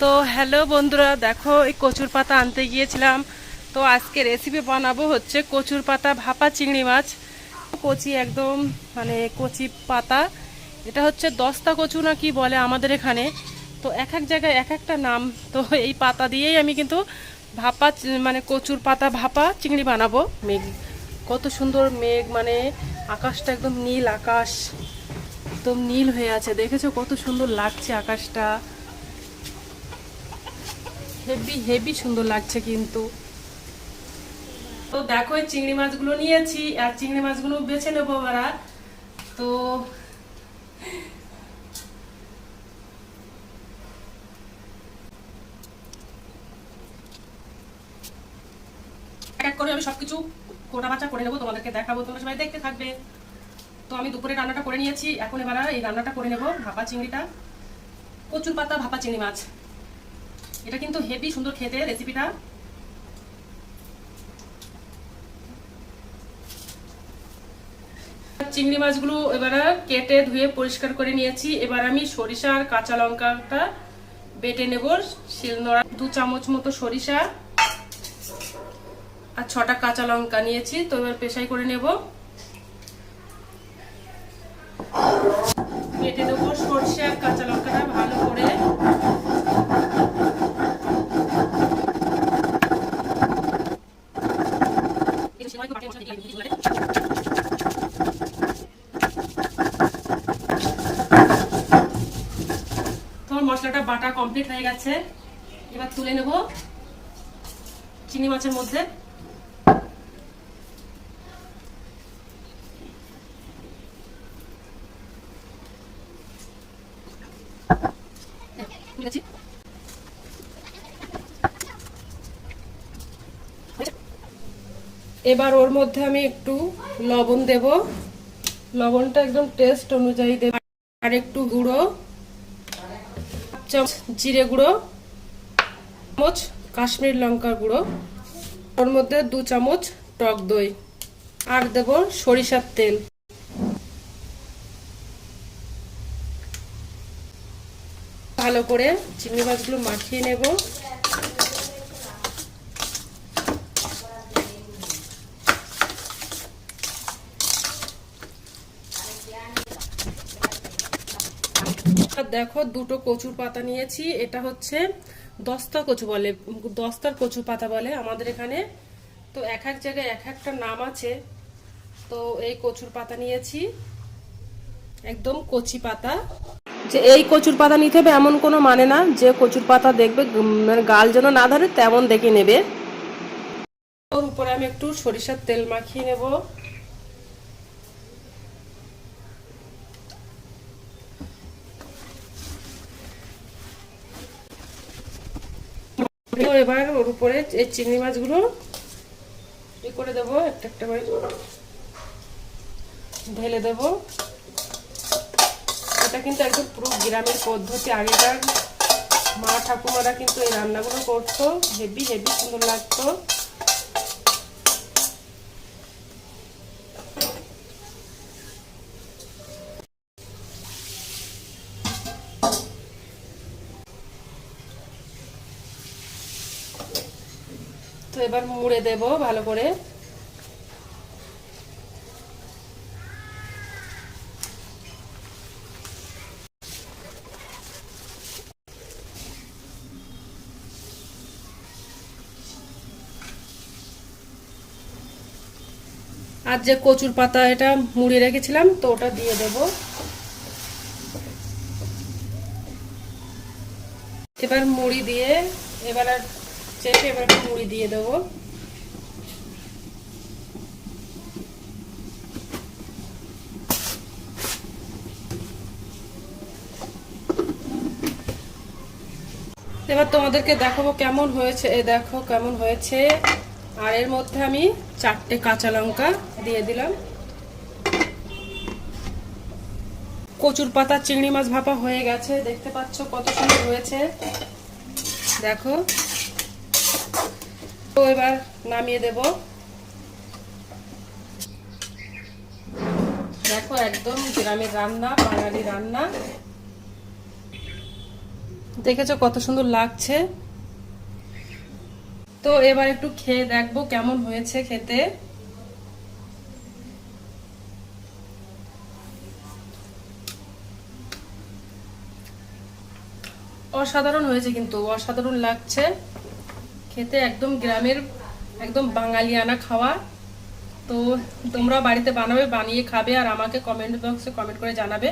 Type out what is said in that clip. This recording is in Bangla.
তো হ্যালো বন্ধুরা, দেখো এই কচুর পাতা আনতে গিয়েছিলাম। তো আজকে রেসিপি বানাবো হচ্ছে কচুর পাতা ভাপা চিংড়ি মাছ। কচি একদম মানে কচি পাতা। এটা হচ্ছে দস্তা কচু না কি বলে আমাদের এখানে। তো এক এক জায়গায় এক একটা নাম। তো এই পাতা দিয়েই আমি কিন্তু ভাপা মানে কচুর পাতা ভাপা চিংড়ি বানাবো। মেঘ, কত সুন্দর মেঘ মানে আকাশটা একদম নীল আকাশ। একদম নীল হয়ে আছে। দেখেছ কত সুন্দর লাগছে আকাশটা। হেভি হেভি সুন্দর লাগছে কিন্তু। তো দেখো চিংড়ি মাছগুলো নিয়েছি, আর চিংড়ি মাছগুলো বেছে নেব আমরা। তো এক করে আমি সবকিছু কোটা বাচা করে নেব, তোমাদেরকে দেখাবো, তোমরা সবাই দেখতে থাকবে। তো আমি দুপুরে রান্নাটা করে নিয়েছি, এখন এবার এই রান্নাটা করে নেব, ভাপা চিংড়িটা। কচুর পাতা, ভাপা চিংড়ি মাছ। এটা কিন্তু হেভি সুন্দর খেতে রেসিপিটা চিংড়ি মাছগুলো এবার কেটে ধুয়ে পরিষ্কার করে নিয়েছি। এবার আমি সরিষা আর কাঁচা লঙ্কাটা বেটে নেব, শিলনোড়া দু চামচ মতো সরিষা আর ছটা কাঁচা লঙ্কা নিয়েছি, তো এবার পেশাই করে নেব। বেটে নেব সর্ষে আর কাঁচা লঙ্কাটা ভালো করে। তোমার মশলাটা বাটা কমপ্লিট হয়ে গেছে। এবার তুলে নেব চিনি মাছের মধ্যে। এবার ওর মধ্যে আমি একটু লবণ দেব। লবণটা একদম টেস্ট অনুযায়ী দেব। আর একটু গুঁড়ো। চামচ জিরে গুঁড়ো, চামচ কাশ্মীর লঙ্কার গুঁড়ো, ওর মধ্যে দু চামচ টক দই, আর দেব সরিষার তেল। ভালো করে চিংড়ি মাছগুলো মাখিয়ে নেব। দেখো, দুটো কচুর পাতা নিয়েছি। এটা হচ্ছে দস্তা কচু বলে, দস্তার কচু পাতা বলে আমাদের এখানে। তো এক এক জায়গায় এক একটা নাম আছে। তো এই কচুর পাতা নিয়েছি। একদম কচি পাতা। যে এই কচুর পাতা নিতে হবে এমন কোনো মানে না, যে কচুর পাতা দেখবে মানে গাল যেন না ধরে তেমন দেখে নেবে। ওর উপরে আমি একটু সরিষার তেল মাখিয়ে নেব। এবার ওর উপরে এই চিংড়ি মাছগুলো করে দেবো, একটা একটা করে ঢেলে দেবো। এটা কিন্তু একদম পুরো গ্রামের পদ্ধতি, আগেকার মা ঠাকুমারা কিন্তু এই রান্নাগুলো করতো। হেভি হেভি সুন্দর লাগতো। তো এবার মুড়ে দেব ভালো করে। আর যে কচুর পাতা এটা মুড়ে রেখেছিলাম, তো ওটা দিয়ে দেব। এবার মুড়ি দিয়ে এবার আর চেপে এবার একটু মুড়ি দিয়ে দেবো। এবার তোমাদেরকে দেখাবো কেমন হয়েছে, এ দেখো কেমন হয়েছে। আর এর মধ্যে আমি চারটে কাঁচা লঙ্কা দিয়ে দিলাম। কচুর পাতা, চিংড়ি মাছ ভাপা হয়ে গেছে, দেখতে পাচ্ছ কত সুন্দর হয়েছে। দেখো। তো এবার নামিয়ে দেব। দেখো একদম গ্রামের রান্না, বাঙালি রান্না। দেখেছ কত সুন্দর লাগছে? তো এবার একটু খেয়ে দেখব কেমন হয়েছে খেতে। অসাধারণ হয়েছে কিন্তু, অসাধারণ লাগছে। খেতে একদম গ্রামের একদম বাঙালিয়ানা খাওয়া। তো তোমরা বাড়িতে বানাবে, বানিয়ে খাবে আর আমাকে কমেন্ট বক্সে কমেন্ট করে জানাবে।